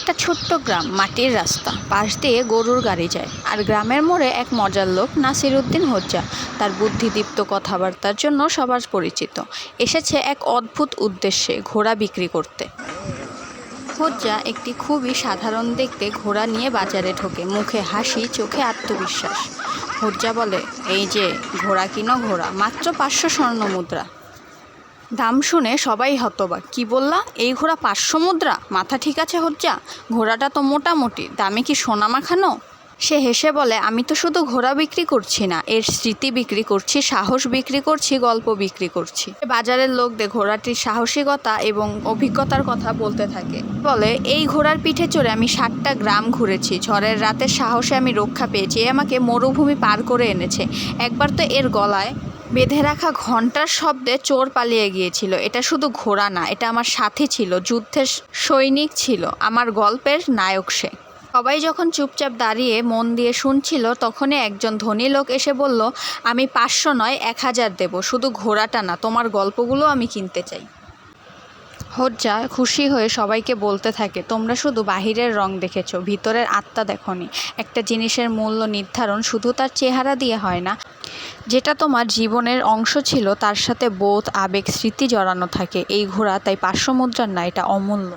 একটা ছোট্ট গ্রাম, মাটির রাস্তা। পাশ দিয়ে গরুর গাড়ি যায়। আর গ্রামের মোড়ে এক মজার লোক নাসির উদ্দিন হজ্জা। তার বুদ্ধিদীপ্ত কথাবার্তার জন্য সবার পরিচিত। এসেছে এক অদ্ভুত উদ্দেশ্যে ঘোড়া বিক্রি করতে। হজ্জা একটি খুবই সাধারণ দেখতে ঘোড়া নিয়ে বাজারে ঢোকে। মুখে হাসি, চোখে আত্মবিশ্বাস। হজ্জা বলে, এই যে, ঘোড়া কিনো ঘোড়া, মাত্র পাঁচশো স্বর্ণ মুদ্রা। দাম শুনে সবাই হতবাক। কি বললা? এই ঘোড়া পাঁচশো মুদ্রা? মাথা ঠিক আছে হজ্জা? ঘোড়াটা তো মোটামুটি। দামে কি সোনা মাখানো? সে হেসে বলে, আমি তো শুধু ঘোড়া বিক্রি করছি না, এর স্মৃতি বিক্রি করছি, সাহস বিক্রি করছি, গল্প বিক্রি করছি। বাজারের লোক লোকদের ঘোড়াটির সাহসিকতা এবং অভিজ্ঞতার কথা বলতে থাকে। বলে, এই ঘোড়ার পিঠে চড়ে আমি ষাটটা গ্রাম ঘুরেছি। ঝড়ের রাতের সাহসে আমি রক্ষা পেয়েছি। এ আমাকে মরুভূমি পার করে এনেছে। একবার তো এর গলায় বেঁধে রাখা ঘণ্টার শব্দে চোর পালিয়ে গিয়েছিল। এটা শুধু ঘোড়া না, এটা আমার সাথী ছিল, যুদ্ধের সৈনিক ছিল, আমার গল্পের নায়ক সে। সবাই যখন চুপচাপ দাঁড়িয়ে মন দিয়ে শুনছিল, তখনই একজন ধনী লোক এসে বলল, আমি পাঁচশো নয়, এক হাজার দেবো, শুধু ঘোড়াটা না, তোমার গল্পগুলো আমি কিনতে চাই। হজ্জা খুশি হয়ে সবাইকে বলতে থাকে, তোমরা শুধু বাহিরের রং দেখেছ, ভিতরের আত্মা দেখনি। একটা জিনিসের মূল্য নির্ধারণ শুধু তার চেহারা দিয়ে হয় না। যেটা তোমার জীবনের অংশ ছিল, তার সাথে বোধ, আবেগ, স্মৃতি জড়ানো থাকে। এই ঘোড়া তাই পার্শ্ব মুদ্রার না, এটা অমূল্য।